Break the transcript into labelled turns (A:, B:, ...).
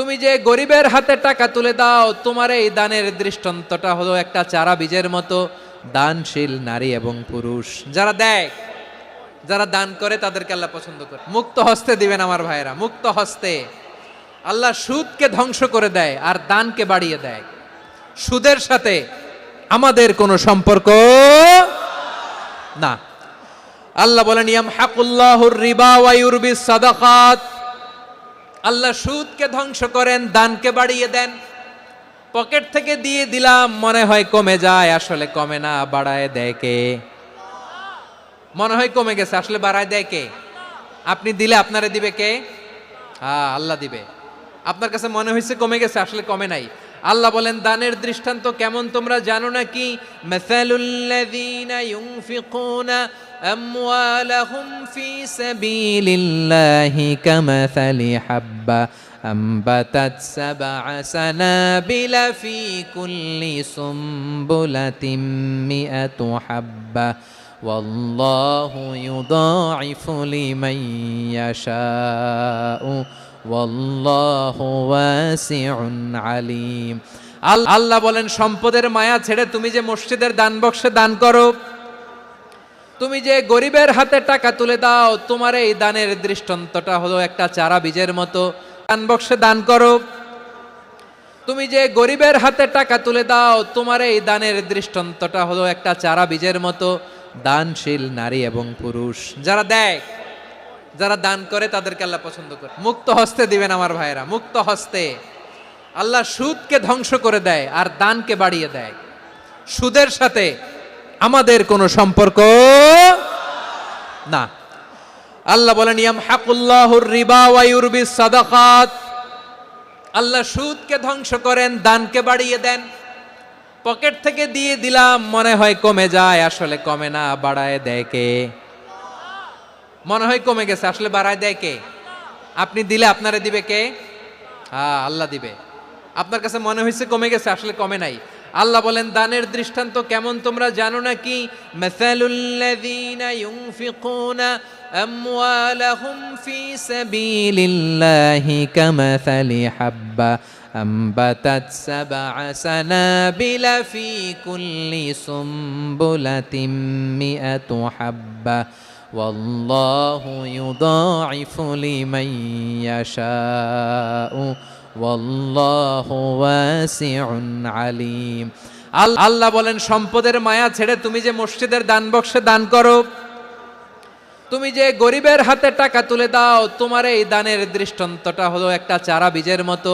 A: তুমি যে গরিবের হাতে টাকা তুলে দাও, তোমার এই দানের দৃষ্টান্তটা হলো একটা চারা বীজের মতো। দানশীল নারী এবং পুরুষ। যারা দেয়, যারা দান করে, তাদেরকে আল্লাহ পছন্দ করে। মুক্ত হস্তে দিবেন আমার ভাইয়েরা, মুক্ত হস্তে। আল্লাহ সুদকে ধ্বংস করে দেয় আর দানকে বাড়িয়ে দেয়। সুদের সাথে আমাদের কোনো সম্পর্ক না। আল্লাহ বলেন ইয়াম হাকুল্লাহুর রিবা ওয়া ইউরবিস সাদাকাত। আল্লাহ সুদকে ধ্বংস করেন, দানকে বাড়িয়ে দেন। পকেট থেকে দিয়ে দিলাম, মনে হয় কমে যায়, আসলে কমে না, বাড়ায় দেয় কে? মনে হয় কমে গেছে, আসলে বাড়ায় দেয় কে? আপনি দিলে আপনারে দিবে কে? হ্যাঁ আল্লাহ দিবে। আপনার কাছে মনে হয়েছে কমে গেছে, আসলে কমে নাই। আল্লাহ বলেন দানের দৃষ্টান্ত কেমন তোমরা জানো নাকি মাসালুল্লাযীনা ইউনফিকুনা আমওয়ালাহুম ফি সাবিলিল্লাহি কামাসালি হাব্বা أنبتت سبع سنابل في كل سنبلة مئة حبة والله يضاعف لمن يشاء আলিম। আল্লাহ বলেন, সম্পদের মায়া ছেড়ে তুমি যে মসজিদের দান বক্সে দান করো, তুমি যে গরিবের হাতে টাকা তুলে দাও, তোমার এই দানের দৃষ্টান্তটা হলো একটা চারা বীজের মতো। দান বক্সে দান করো, তুমি যে গরিবের হাতে টাকা তুলে দাও, তোমার এই দানের দৃষ্টান্তটা হলো একটা চারা বীজের মতো। দানশীল নারী এবং পুরুষ যারা দেয় যারা দান করে তাদেরকে আল্লাহ পছন্দ করে। মুক্ত হস্তে দিবেন আমার ভাইয়েরা, মুক্ত হস্তে। আল্লাহ সুদকে ধ্বংস করে দেয় আর দানকে বাড়িয়ে দেয়। সুদের সাথে আমাদের কোনো সম্পর্ক না। আল্লাহ বলেন ইয়াম হাকুল্লাহুর রিবা ওয়া ইউরবিস সাদাকাত। আল্লাহ সুদকে ধ্বংস করেন, দানকে বাড়িয়ে দেন। পকেট থেকে দিয়ে দিলাম, মনে হয় কমে যায়, আসলে কমে না, বাড়ায় দেয় কে? মনে হয় কমে গেছে আসলে বাড়ায় দেয় কে আপনি দিলে আপনারে দিবে কে হ্যাঁ আল্লাহ দিবে আপনার কাছে মনে হয়েছে কমে গেছে আসলে কমে নাই আল্লাহ বলেন দানের দৃষ্টান্ত কেমন তোমরা জানো নাকি মাসালুল্লাযীনা ইউনফিকুনা আমওয়ালাহুম ফি সাবিলিল্লাহি কামাসালি হাব্বা أنبتت سبع سنابل في كل سنبلة مئة حبة والله يضاعف لمن يشاء والله واسع عليم আল- আল্লাহ বলেন সম্পদের মায়া ছেড়ে তুমি যে মসজিদের দান বক্সে দান করো তুমি যে গরিবের হাতে টাকা তুলে দাও তোমার এই দানের দৃষ্টান্তটা হলো একটা চারা বীজের মতো